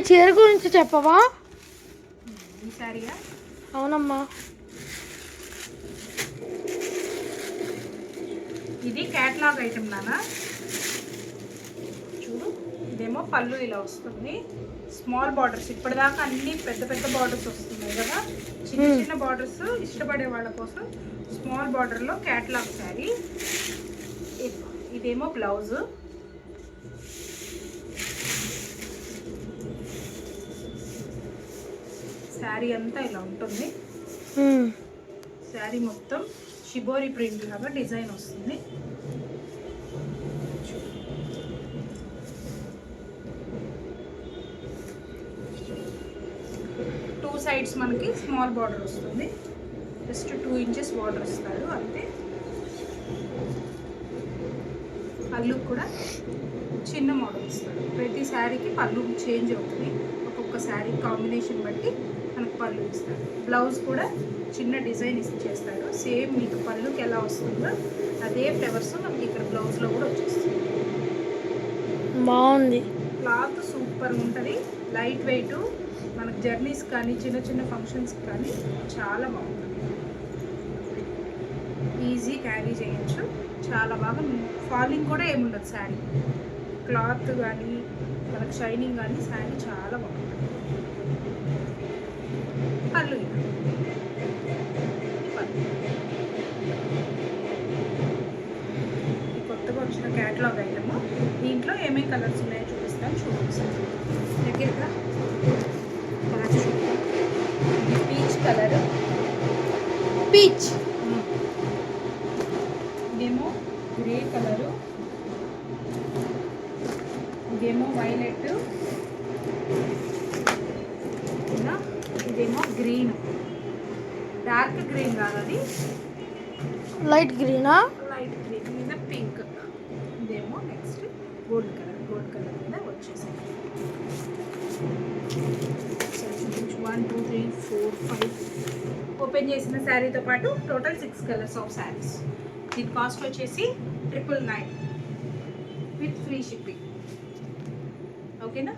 ఈ చీర గురించి చెప్పవా? అవునమ్మా. ఇది క్యాట్లాగ్ ఐటమ్ నానా? చూడు ఇదేమో పళ్ళు ఇలా వస్తుంది. స్మాల్ బార్డర్స్ ఇప్పటిదాకా అన్ని పెద్ద పెద్ద బార్డర్స్ వస్తున్నాయి కదా? చిన్న. చిన్న బార్డర్స్ ఇష్టపడే వాళ్ళ కోసం స్మాల్ బార్డర్లో క్యాట్లాగ్ శారీ. ఇదేమో బ్లౌజ్. శారీ అంతా ఇలా ఉంటుంది. శారీ మొత్తం షిబోరి ప్రింట్ లాగా డిజైన్ వస్తుంది. టూ సైడ్స్ మనకి స్మాల్ బార్డర్ వస్తుంది. జస్ట్ టూ ఇంచెస్ బార్డర్ ఇస్తారు అంతే. పళ్ళు కూడా చిన్న మోడల్ ఇస్తారు. ప్రతి శారీకి పళ్ళు చేంజ్ అవుతుంది. శారీ కాంబినేషన్ బట్టి మనకు పళ్ళు ఇస్తారు. బ్లౌజ్ కూడా చిన్న డిజైన్ ఇచ్చేస్తారు సేమ్ మీకు పళ్ళుకి ఎలా వస్తుందో అదే ఫ్లవర్స్ మనకి ఇక్కడ బ్లౌజ్లో కూడా వచ్చేస్తుంది. బాగుంది. క్లాత్ సూపర్ ఉంటుంది. లైట్ వెయిట్ మనకు జర్నీస్ కానీ చిన్న చిన్న ఫంక్షన్స్ కానీ చాలా బాగుంటుంది. ఈజీ క్యారీ చేయొచ్చు. చాలా బాగా ఫాలింగ్ కూడా ఏముండదు శారీ. క్లాత్ కానీ మనకు షైనింగ్ కానీ శారీ చాలా బాగుంటుంది. పళ్ళు కొత్తగా వచ్చిన క్యాటలాగ్ ఐటమ్ దీంట్లో ఏమేమి కలర్స్ ఉన్నాయో చూపిస్తాను చూపిస్తాను. దగ్గరగా కలర్స్ పీచ్ కలర్ పీచ్ ఇదేమో గ్రే కలరు ఇదేమో వైలెట్. ఇదేమో గ్రీన్. డార్క్ గ్రీన్ కాదు అది. లైట్ గ్రీనా? లైట్ గ్రీన్ మీద పింక్. ఇదేమో next gold colour. Gold colour మీద వచ్చేసాయి. One two three four five. Open చేసిన శారీతో పాటు total six colours of saris. దీని కాస్ట్ వచ్చేసి triple nine with free shipping. Okay ना